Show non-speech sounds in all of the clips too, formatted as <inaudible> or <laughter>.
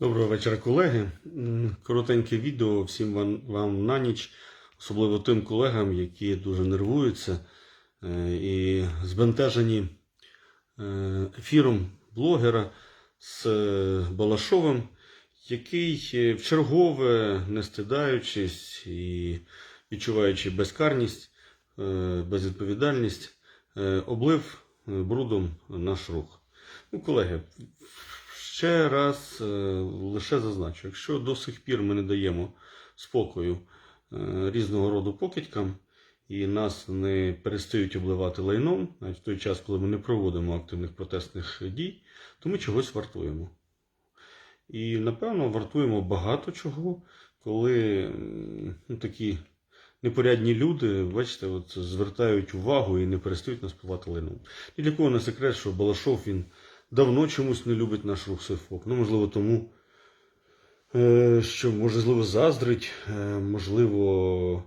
Доброго вечора, колеги. Коротеньке відео всім вам, вам на ніч, особливо тим колегам, які дуже нервуються е, і збентежені е, ефіром блогера з е, Балашовим, який е, вчергове, не стидаючись і відчуваючи безкарність, безвідповідальність, облив брудом наш рух. Ну, колеги, ще раз е, лише зазначу, якщо до сих пір ми не даємо спокою е, різного роду покидькам і нас не перестають обливати лайном, навіть в той час, коли ми не проводимо активних протестних дій, то ми чогось вартуємо. І напевно вартуємо багато чого, коли ну, такі непорядні люди, бачите, от, звертають увагу і не перестають нас пливати лайном. І для кого не секрет, що Балашов він давно чомусь не любить наш рух Сейфок. Ну, можливо, тому, е, що можливо заздрить, е, можливо,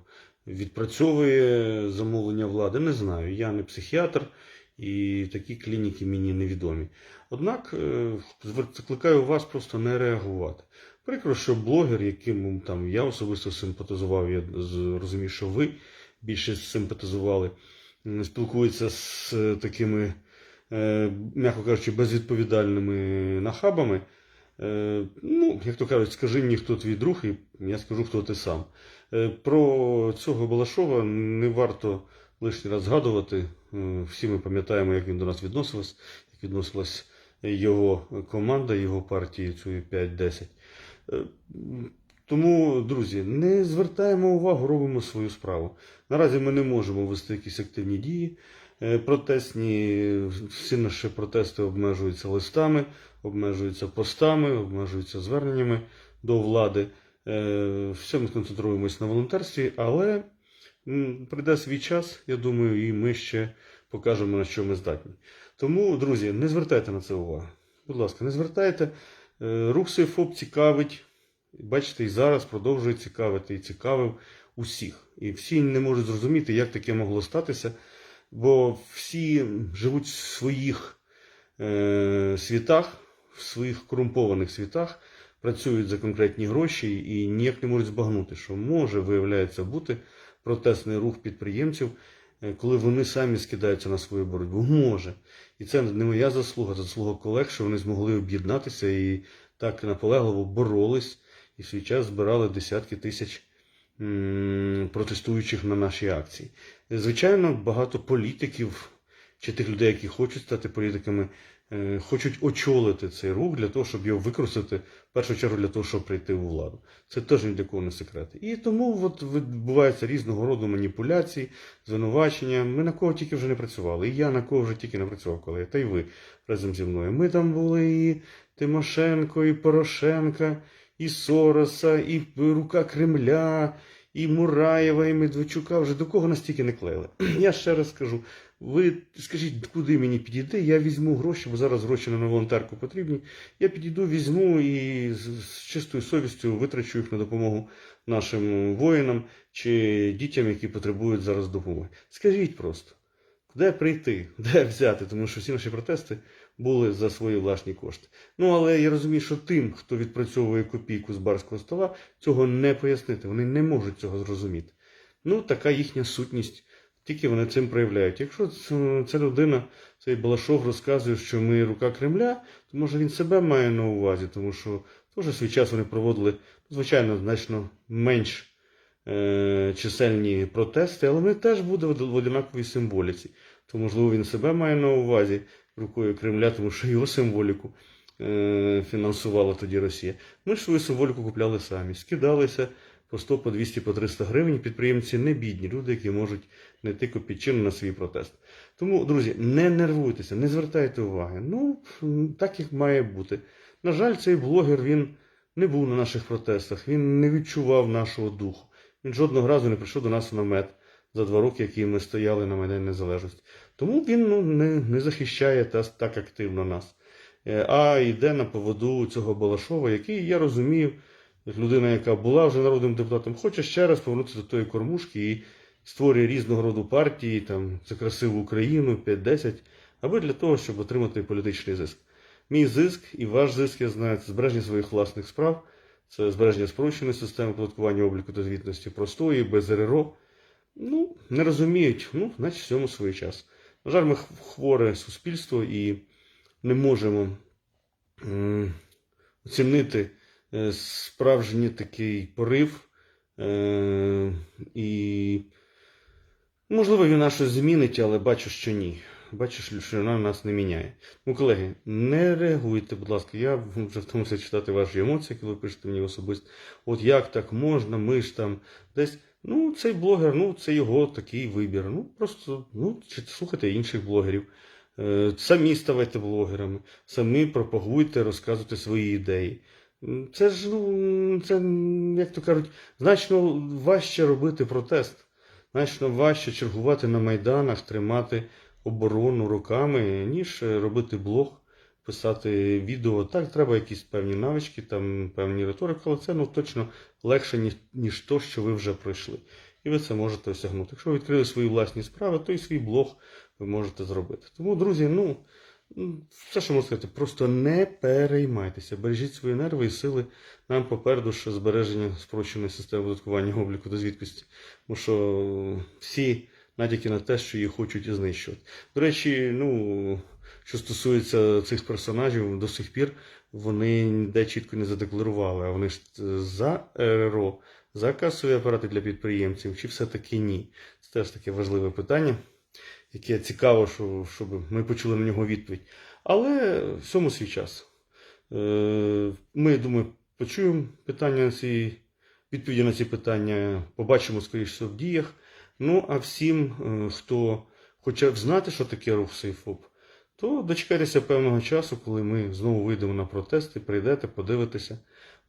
відпрацьовує замовлення влади. Не знаю. Я не психіатр і такі клініки мені невідомі. Однак е, закликаю вас просто не реагувати. Прикро, що блогер, яким там я особисто симпатизував, я розумію, що ви більше симпатизували, спілкується з такими м'яко кажучи, безвідповідальними нахабами. Е, Ну, як то кажуть, скажи мені, хто твій друг, і я скажу, хто ти сам. Е, Про цього Балашова не варто лишній раз згадувати. Е, Всі ми пам'ятаємо, як він до нас відносився, як відносилась його команда, його партії цієї 5-10. Е, Тому, друзі, не звертаємо увагу, робимо свою справу. Наразі ми не можемо вести якісь активні дії. Е, Протестні, всі наші протести обмежуються листами, обмежуються постами, обмежуються зверненнями до влади. Е, Все ми концентруємось на волонтерстві, але прийде свій час, я думаю, і ми ще покажемо, на що ми здатні. Тому, друзі, не звертайте на це увагу. Будь ласка, не звертайте. Е, Рух Сейфоп цікавить. Бачите, і зараз продовжує цікавити і цікавив усіх. І всі не можуть зрозуміти, як таке могло статися, бо всі живуть в своїх е, світах, в своїх корумпованих світах, працюють за конкретні гроші і ніяк не можуть збагнути, що може, виявляється, бути протестний рух підприємців, е, коли вони самі скидаються на свою боротьбу. Може. І це не моя заслуга, це заслуга колег, що вони змогли об'єднатися і так наполегливо боролись і в свій час збирали десятки тисяч протестуючих на наші акції. Звичайно, багато політиків чи тих людей, які хочуть стати політиками, е, хочуть очолити цей рух для того, щоб його використати в першу чергу для того, щоб прийти у владу. Це теж ні для кого не секрет. І тому от відбуваються різного роду маніпуляції, звинувачення. Ми на кого тільки вже не працювали. І я на кого вже тільки не працював, коли та й ви разом зі мною. Ми там були і Тимошенко, і Порошенка, і Сороса, і рука Кремля, і Мураєва, і Медведчука. Вже до кого настільки не клеїли. <clears throat> Я ще раз скажу. Ви скажіть, куди мені підійти, я візьму гроші, бо зараз гроші на волонтерку потрібні. Я підійду, візьму і з, чистою совістю витрачу їх на допомогу нашим воїнам чи дітям, які потребують зараз допомоги. Скажіть просто, де прийти, де взяти, тому що всі наші протести були за свої власні кошти. Ну але я розумію, що тим, хто відпрацьовує копійку з барського стола, цього не пояснити. Вони не можуть цього зрозуміти. Ну, така їхня сутність. Тільки вони цим проявляють. Якщо ця людина, цей Балашов розказує, що ми рука Кремля, то може він себе має на увазі, тому що теж свій час вони проводили, звичайно, значно менш е- чисельні протести, але вони теж будуть в однаковій символіці. То, можливо, він себе має на увазі рукою Кремля, тому що його символіку е- фінансувала тоді Росія. Ми ж свою символіку купляли самі, скидалися по 100, по 200, по 300 гривень. Підприємці не бідні, люди, які можуть знайти копійчину на свій протест. Тому, друзі, не нервуйтеся, не звертайте уваги. Ну, так як має бути. На жаль, цей блогер він не був на наших протестах, він не відчував нашого духу. Він жодного разу не прийшов до нас в намет за два роки, які ми стояли на Майдані Незалежності. Тому він ну, не, не захищає та, так активно нас. Е, А йде на поводу цього Балашова, який, я розумію, як людина, яка була вже народним депутатом, хоче ще раз повернутися до тої кормушки і створює різного роду партії, там, за красиву Україну, 5-10, аби для того, щоб отримати політичний зиск. Мій зиск і ваш зиск, я знаю, це збереження своїх власних справ, це збереження спрощеної системи податкування обліку та звітності простої, без РРО. Ну, не розуміють, ну, значить, всьому свій час. На жаль, ми хворе суспільство і не можемо оцінити е, справжній такий порив. Е, і, можливо, вона щось змінить, але бачу, що ні. Бачу, що вона нас не міняє. Ну, колеги, не реагуйте, будь ласка. Я вже втомився читати ваші емоції, коли ви пишете мені особисто. От як так можна, ми ж там десь. Ну, цей блогер, ну, це його такий вибір. Ну, просто ну, слухайте інших блогерів. Е, Самі ставайте блогерами, самі пропагуйте, розказуйте свої ідеї. Це ж, ну, це, як то кажуть, значно важче робити протест, значно важче чергувати на майданах, тримати оборону руками, ніж е, робити блог, писати відео. Так, треба якісь певні навички, там певні риторики, але це ну, точно легше, ніж, ніж то, що ви вже пройшли. І ви це можете осягнути. Якщо ви відкрили свої власні справи, то і свій блог ви можете зробити. Тому, друзі, ну, все, що можу сказати, просто не переймайтеся, бережіть свої нерви і сили. Нам попереду ще збереження спрощеної системи податкування обліку та звідкості. Тому що всі натяки на те, що їх хочуть знищувати. До речі, ну, що стосується цих персонажів, до сих пір вони ніде чітко не задекларували, а вони ж е, за РРО, за касові апарати для підприємців, чи все-таки ні? Це теж таке важливе питання, яке цікаво, що, щоб ми почули на нього відповідь. Але всьому свій час. Е, Ми, думаю, почуємо питання на ці, відповіді на ці питання, побачимо, скоріше в діях. Ну, а всім, е, хто хоче знати, що таке рух Сейфоп, то дочекайтеся певного часу, коли ми знову вийдемо на протести, прийдете, подивитеся,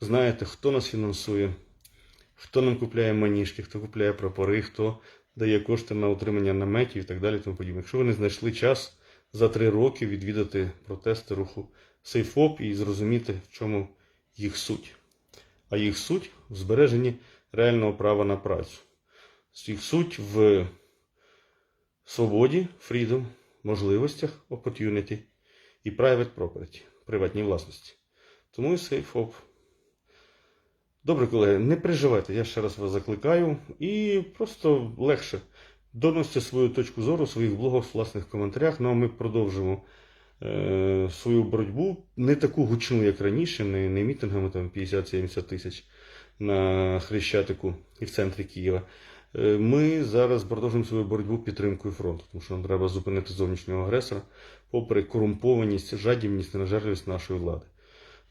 знаєте, хто нас фінансує, хто нам купляє маніжки, хто купляє прапори, хто дає кошти на утримання наметів і так далі. Тому подібне. Якщо ви не знайшли час за три роки відвідати протести руху Сейфоп і зрозуміти, в чому їх суть. А їх суть в збереженні реального права на працю. Їх суть в свободі, freedom, можливостях, opportunity і private property, приватній власності. Тому і SafeOp. Добре, колеги, не переживайте, я ще раз вас закликаю і просто легше доносьте свою точку зору своїх блогах, в власних коментарях. Ну а ми продовжимо е, свою боротьбу не таку гучну, як раніше, не, не мітингами там 50-70 тисяч на Хрещатику і в центрі Києва. Е, Ми зараз продовжуємо свою боротьбу підтримкою фронту, тому що нам треба зупинити зовнішнього агресора, попри корумпованість, жадібність, ненажерливість нашої влади.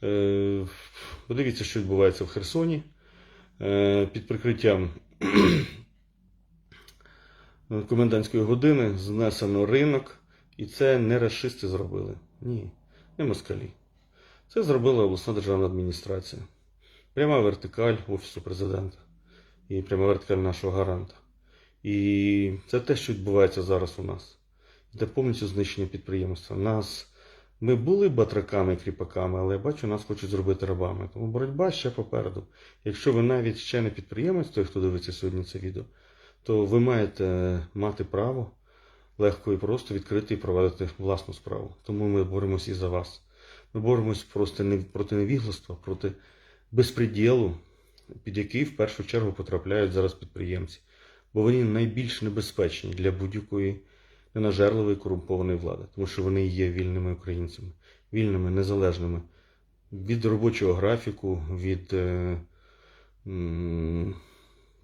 Е, Подивіться, що відбувається в Херсоні. Е, Під прикриттям <clears throat> комендантської години знесено ринок, і це не расисти зробили. Ні, не москалі. Це зробила обласна державна адміністрація. Пряма вертикаль Офісу президента і пряма вертикаль нашого гаранта. І це те, що відбувається зараз у нас. Це повністю знищення підприємства. Нас ми були батраками, кріпаками, але я бачу, нас хочуть зробити рабами. Тому боротьба ще попереду. Якщо ви навіть ще не підприємець, той, хто дивиться сьогодні це відео, то ви маєте мати право легко і просто відкрити і проводити власну справу. Тому ми боремося і за вас. Ми боремось просто не проти невігластва, проти безпреділу, під який в першу чергу потрапляють зараз підприємці. Бо вони найбільш небезпечні для будь-якої ненажерливої корумпованої влади, тому що вони є вільними українцями, вільними, незалежними від робочого графіку, від е,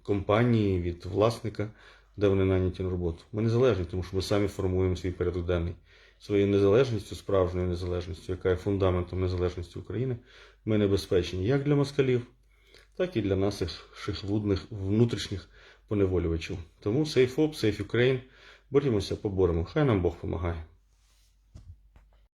компанії, від власника, де вони наняті на роботу. Ми незалежні, тому що ми самі формуємо свій порядок денний. Своєю незалежністю, справжньою незалежністю, яка є фундаментом незалежності України, ми небезпечні як для москалів, так і для наших лудних внутрішніх поневолювачів. Тому Safe Op, Safe Ukraine, борімося, поборемо. Хай нам Бог допомагає.